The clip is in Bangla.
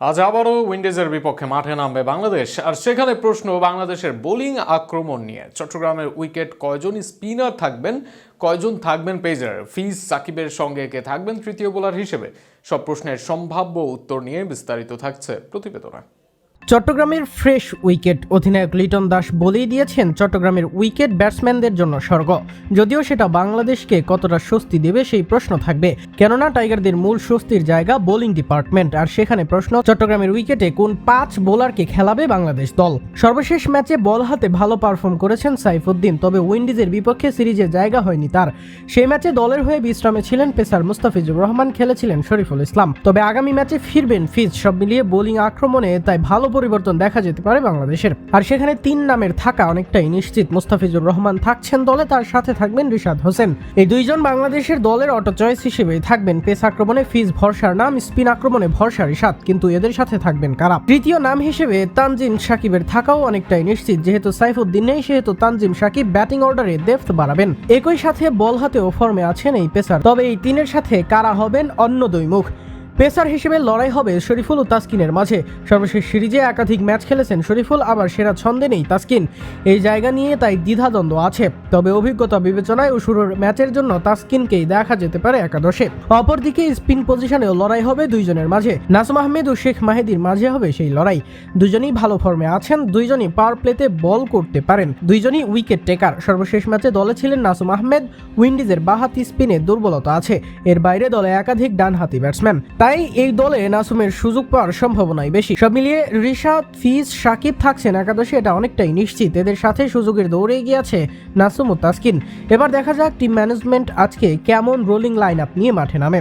আজ আবারও উইন্ডিজের বিপক্ষে মাঠে নামবে বাংলাদেশ। আর সেখানে প্রশ্ন, বাংলাদেশের বোলিং আক্রমণ নিয়ে। চট্টগ্রামের উইকেট কয়জন স্পিনার থাকবেন? কয়জন থাকবেন পেজার ফিজ, সাকিবের সঙ্গে কে থাকবেন তৃতীয় বোলার হিসেবে? সব প্রশ্নের সম্ভাব্য উত্তর নিয়ে বিস্তারিত থাকছে প্রতিবেদনে। চট্টগ্রামের ফ্রেশ উইকেট অধিনায়ক লিটন দাস বলেই দিয়েছেন চট্টগ্রামের উইকেট ব্যাটসম্যানদের জন্য স্বর্গ। যদিও সেটা বাংলাদেশকে কতটা স্বস্তি দেবে সেই প্রশ্ন থাকবে। কেননা টাইগারদের মূল স্বস্তির জায়গা বোলিং ডিপার্টমেন্ট। আর সেখানে প্রশ্ন, চট্টগ্রামের উইকেটে কোন পাঁচ বোলারকে খেলাবে বাংলাদেশ দল? সর্বশেষ ম্যাচে বল হাতে ভালো পারফর্ম করেছেন সাইফুদ্দিন, তবে উইন্ডিজের বিপক্ষে সিরিজে জায়গা হয়নি তার। সেই ম্যাচে দলের হয়ে বিশ্রামে ছিলেন পেসার মুস্তাফিজুর রহমান, খেলেছিলেন শরীফুল ইসলাম। তবে আগামী ম্যাচে ফিরবেন ফিজ, সব মিলিয়ে বোলিং আক্রমণে তাই ভালো পরিবর্তন দেখা যেতে পারে বাংলাদেশের। আর সেখানে তিন নামের থাকা অনেকটাই নিশ্চিত মুস্তাফিজুর রহমান থাকছেন দলে, তার সাথে থাকবেন রিশাদ হোসেন। এই দুইজন বাংলাদেশের দলের অটো চয়েস হিসেবে থাকবেন পেস আক্রমণে ফিজ ভরসার নাম, স্পিন আক্রমণে ভরসা রিশাদ। কিন্তু এদের সাথে থাকবেন কারা? তৃতীয় নাম হিসেবে তানজিম সাকিবের থাকাও অনেকটাই নিশ্চিত। যেহেতু সাইফুদ্দিন নেই, সেহেতু তানজিম সাকিব ব্যাটিং অর্ডারে ডেপথ বাড়াবেন। একই সাথে বল হাতেও ফর্মে আছেন এই পেসার। তবে এই তিনের সাথে কারা হবেন, অন্য দুই মুখ। পেসার হিসেবে লড়াই হবে শরীফুল ও তাসকিনের মাঝে। সর্বশেষ সিরিজে একাধিক ম্যাচ খেলেছেন শরীফুল, আবার সেরা ছন্দে নেই তাসকিন। এই জায়গা নিয়ে তাই দ্বিধাদ্বন্দ্ব আছে। তবে অভিজ্ঞতা বিবেচনায় ও শুরুর ম্যাচের জন্য তাসকিনকেই দেখা যেতে পারে একাদশে। অপরদিকে স্পিন পজিশনেও লড়াই হবে দুইজনের মাঝে। নাসুম আহমেদ ও শেখ মাহেদির মাঝে হবে সেই লড়াই। দুজনই ভালো ফর্মে আছেন, দুইজনই পাওয়ার প্লেতে বল করতে পারেন। দুইজনই উইকেট টেকার। সর্বশেষ ম্যাচে দলে ছিলেন নাসুম আহমেদ। উইন্ডিজের বাহাতি স্পিনে দুর্বলতা আছে। এর বাইরে দলে একাধিক ডানহাতি ব্যাটসম্যান। তাই এই দলে নাসুমের সুযোগ পাওয়ার সম্ভাবনাই বেশি। সব মিলিয়ে রিশাদ ফিজ, সাকিব থাকছেন একাদশে, এটা অনেকটাই নিশ্চিত। এদের সাথে সুযোগের দৌড়ে গিয়েছে নাসুম ও তাসকিন। এবার দেখা যাক টিম ম্যানেজমেন্ট আজকে কেমন রোলিং লাইন আপ নিয়ে মাঠে নামে।